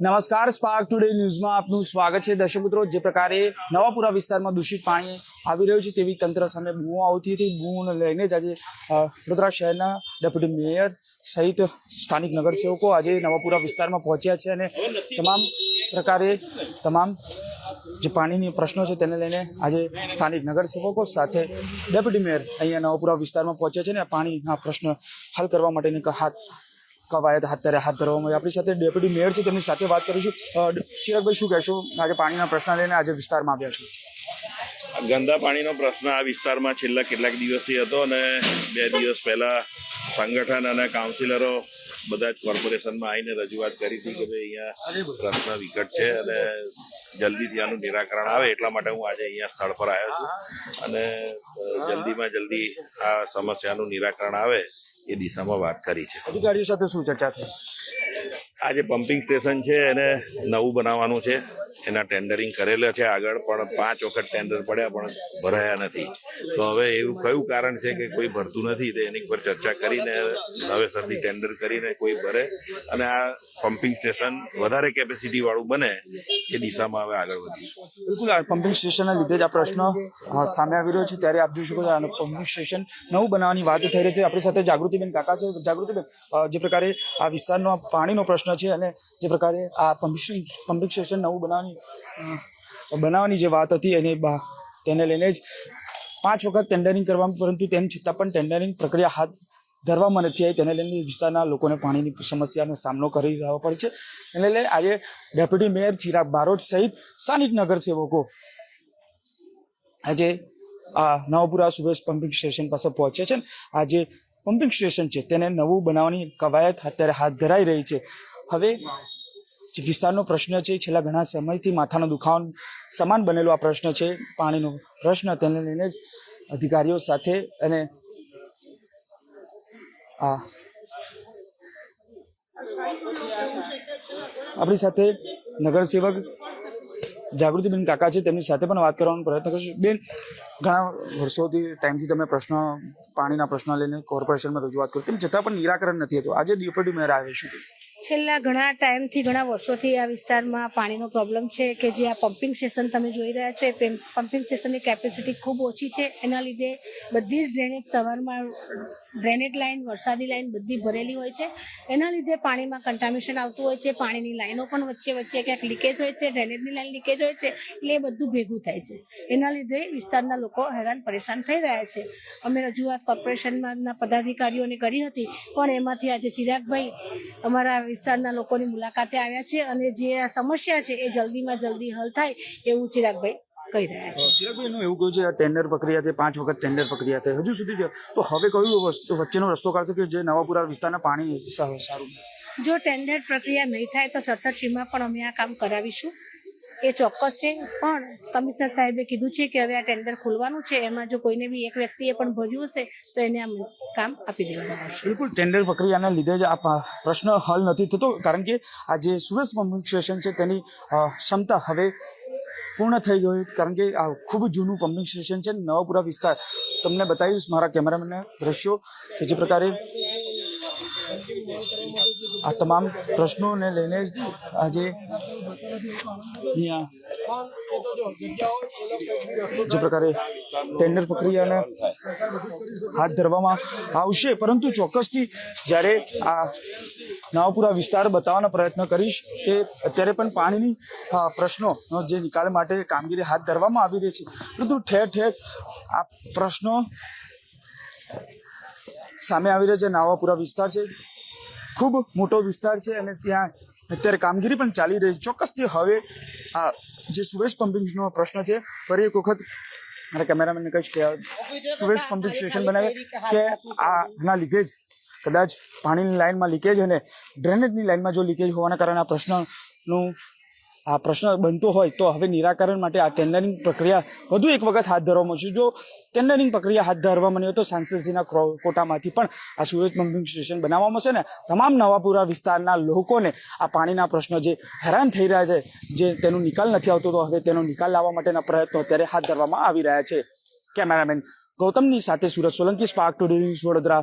નમસ્કાર spark today ન્યૂઝમાં આપનું સ્વાગત છે. દર્શક મિત્રો, જે પ્રકારે નવાપુરા વિસ્તારમાં દૂષિત પાણી આવી રહ્યું છે તેવી તંત્ર સામે બૂમો આવતી હતી. બૂમોને લઈને જ આજે વડોદરા શહેરના ડેપ્યુટી મેયર સહિત સ્થાનિક નગરસેવકો આજે નવાપુરા વિસ્તારમાં પહોંચ્યા છે અને તમામ પ્રકારે તમામ જે પાણીની પ્રશ્નો છે તેને લઈને આજે સ્થાનિક નગરસેવકો સાથે ડેપ્યુટી મેયર અહીંયા નવાપુરા વિસ્તારમાં પહોંચ્યા છે અને પાણીના પ્રશ્ન હલ કરવા માટેની હાથ કવાયત હાથ ધરે, હાથ ધરવામાં આવી. આપણી સાથે ડેપ્યુટી મેયર છે, તેમની સાથે વાત કરીશું ચિરાગભાઈ, શું કહેશો? આજે પાણીના પ્રશ્ન લઈને આજે વિસ્તારમાં આવ્યા છો. ગંદા પાણીનો પ્રશ્ન આ વિસ્તારમાં છેલ્લા કેટલાક દિવસથી હતો અને બે દિવસ પહેલા સંગઠન અને કાઉન્સિલરો બધા જ કોર્પોરેશનમાં આવીને રજૂઆત કરી હતી કે ભાઈ અહીંયા પ્રશ્ન વિકટ છે અને જલ્દીથી આનું નિરાકરણ આવે એટલા માટે હું આજે અહીંયા સ્થળ પર આવ્યો છું. અને જલ્દીમાં જલ્દી આ સમસ્યાનું નિરાકરણ આવે એ દિશામાં વાત કરી છે. અધિકારીઓ સાથે શું ચર્ચા થઈ? આ જે પમ્પિંગ સ્ટેશન છે, એને નવું બનાવવાનું છે. એના ટેન્ડરિંગ કરેલા છે આગળ, પણ પાંચ વખત ટેન્ડર પડ્યા, પણ ભરાયા નથી. તો હવે એવું કયું કારણ છે કે કોઈ ભરતું નથી, તો એની પર ચર્ચા કરીને નવેસરથી ટેન્ડર કરીને કોઈ ભરે. અને આ પમ્પિંગ સ્ટેશન વધારે કેપેસિટી વાળું બને, એ દિશામાં હવે આગળ વધીશું. બિલકુલ પમ્પિંગ સ્ટેશનના લીધે જ આ પ્રશ્ન સામે આવી રહ્યો છે. ત્યારે આપ જોઈ શકો છો પમ્પિંગ સ્ટેશન નવું બનાવવાની વાત થઈ રહી છે. આપણી સાથે જાગૃતિબેન કાકા છે. જાગૃતિબેન જે પ્રકારે આ વિસ્તારનો પાણીનો પ્રશ્ન છે અને જે પ્રકારે આ પમ્પિંગ પમ્પિંગ સ્ટેશન નવું બનાવવાની બનાવવાની જે વાત હતી એને તેને લઈને જ પાંચ વખત ટેન્ડરિંગ કરવામાં, પરંતુ તેમ છતાં પણ ટેન્ડરિંગ પ્રક્રિયા હાથ ધરવામાં નથી આવી. તેને લઈને વિસ્તારના લોકોને પાણીની સમસ્યાનો સામનો કરી રહ્યો પડે છે. એને લઈને આજે ડેપ્યુટી મેયર ચિરાગ બારોટ સહિત સ્થાનિક નગરસેવકો આજે આ નવપુરા સુરેશ પમ્પિંગ સ્ટેશન પાસે પહોંચે છે આજે પમ્પિંગ સ્ટેશન છે તેને નવું બનાવવાની કવાયત અત્યારે હાથ ધરાઈ રહી છે. હવે ચિકિત્સાનો પ્રશ્ન છે, છેલ્લા ઘણા સમયથી માથાનો દુખાવો સમાન બનેલો આ પ્રશ્ન છે, પાણીનો પ્રશ્ન તેને લઈને જ અધિકારીઓ સાથે અને આ આપણી સાથે નગરસેવક જાગૃતિબેન કાકા છે, તેમની સાથે પણ વાત કરવાનો પ્રયત્ન કરશું. બેન, ઘણા વર્ષોથી ટાઈમથી તમે પ્રશ્ન, પાણીના પ્રશ્ન લઈને કોર્પોરેશનમાં રજૂઆત કરી તેમ છતાં પણ નિરાકરણ નથી હતું. આજે ડેપ્યુટી મેયર આવે છે. છેલ્લા ઘણા ટાઈમથી, ઘણા વર્ષોથી આ વિસ્તારમાં પાણીનો પ્રોબ્લેમ છે કે જે આ પમ્પિંગ સ્ટેશન તમે જોઈ રહ્યા છો, એ પમ્પિંગ સ્ટેશનની કેપેસિટી ખૂબ ઓછી છે. એના લીધે બધી જ ડ્રેનેજ સવારમાં ડ્રેનેજ લાઇન વરસાદી લાઇન બધી ભરેલી હોય છે. એના લીધે પાણીમાં કન્ટામિનેશન આવતું હોય છે, પાણીની લાઇનો પણ વચ્ચે વચ્ચે ક્યાંક લીકેજ હોય છે, ડ્રેનેજની લાઇન લીકેજ હોય છે, એટલે એ બધું ભેગું થાય છે. એના લીધે વિસ્તારના લોકો હેરાન પરેશાન થઈ રહ્યા છે. અમે રજૂઆત કોર્પોરેશનના પદાધિકારીઓને કરી હતી, પણ એમાંથી આજે ચિરાગભાઈ અમારા વિસ્તારના લોકોની મુલાકાતે આવ્યા છે અને જે આ સમસ્યા છે એ જલ્દીમાં જલ્દી હલ થાય એવું ચિરાગભાઈ કહી રહ્યા છે. ચિરાગભાઈ એનું એવું કહ્યું છે આ ટેન્ડર પ્રક્રિયા છે પાંચ વખત ટેન્ડર પ્રક્રિયા થઈ હજુ સુધી તો હવે કયું વસ્તુ વચ્ચેનો રસ્તો કાઢશે કે જે નવાપુરા વિસ્તારના પાણી સારું જો ટેન્ડર પ્રક્રિયા નહીં થાય તો સડસઠસીમાં પણ અમે આ કામ કરાવીશું. એ ચોક્કસ છે. પણ કમિશનર સાહેબે કીધું છે કે હવે આ ટેન્ડર ખોલવાનું છે. એમાં જો કોઈને બી એક વ્યક્તિએ પણ ભર્યું હશે, તો એને આ કામ આપી દેવાનું બિલકુલ, ટેન્ડર પ્રક્રિયાના લીધે જ આ પ્રશ્ન હલ નથી થતો, કારણ કે આ જે સુરત પમ્પિંગ સ્ટેશન છે તેની ક્ષમતા હવે પૂર્ણ થઈ ગઈ, કારણ કે આ ખૂબ જૂનું પમ્પિંગ સ્ટેશન છે, નવાપુરા વિસ્તાર. તમને બતાવીશ મારા કેમેરામેનના દ્રશ્યો કે જે પ્રકારે આ તમામ પ્રશ્નોને લઈને આજે જે પ્રકારે ટેન્ડર પ્રક્રિયાને હાથ ધરવામાં આવશે પરંતુ ચોક્કસથી જ્યારે આ નવાપુરા વિસ્તાર બતાવવાનો પ્રયત્ન કરીશ કે અત્યારે પણ પાણીની અ, પ્રશ્નોનો જે નિકાલ માટે કામગીરી હાથ ધરવામાં આવી રહી છે. પરંતુ ઠેર ઠેર આ પ્રશ્નો સામે આવી રહ્યા છે. નવાપુરા વિસ્તાર છે. ખૂબ મોટો વિસ્તાર છે અને ત્યાં અત્યારે કામગીરી પણ ચાલી રહી છે. ચોક્કસથી હવે આ જે સુરેશ પમ્પિંગનો પ્રશ્ન છે, ફરી એક વખત મારા કેમેરામેનને કહીશ કે સુરેશ પમ્પિંગ સ્ટેશન બનાવે કે આના લીધે જ કદાચ પાણીની લાઇનમાં લીકેજ અને ડ્રેનેજની લાઇનમાં જો લીકેજ હોવાના કારણે આ પ્રશ્નનું આ પ્રશ્ન બનતો હોય તો હવે નિરાકરણ માટે આ ટેન્ડરિંગ પ્રક્રિયા વધુ એક વખત હાથ ધરવામાં છે જો ટેન્ડરિંગ પ્રક્રિયા હાથ ધરવામાં નહીં તો સાંસદજીના કોટામાંથી પણ આ સુરત પમ્પિંગ સ્ટેશન બનાવવામાં છે ને તમામ નવાપુરા વિસ્તારના લોકોને આ પાણીના પ્રશ્નો જે હેરાન થઈ રહ્યા છે, જે તેનો નિકાલ નથી આવતો તો હવે તેનો નિકાલ લાવવા માટેના પ્રયત્નો અત્યારે હાથ ધરવામાં આવી રહ્યા છે. કેમેરામેન ગૌતમની સાથે Surat Solanki Spark Today News Vadodara.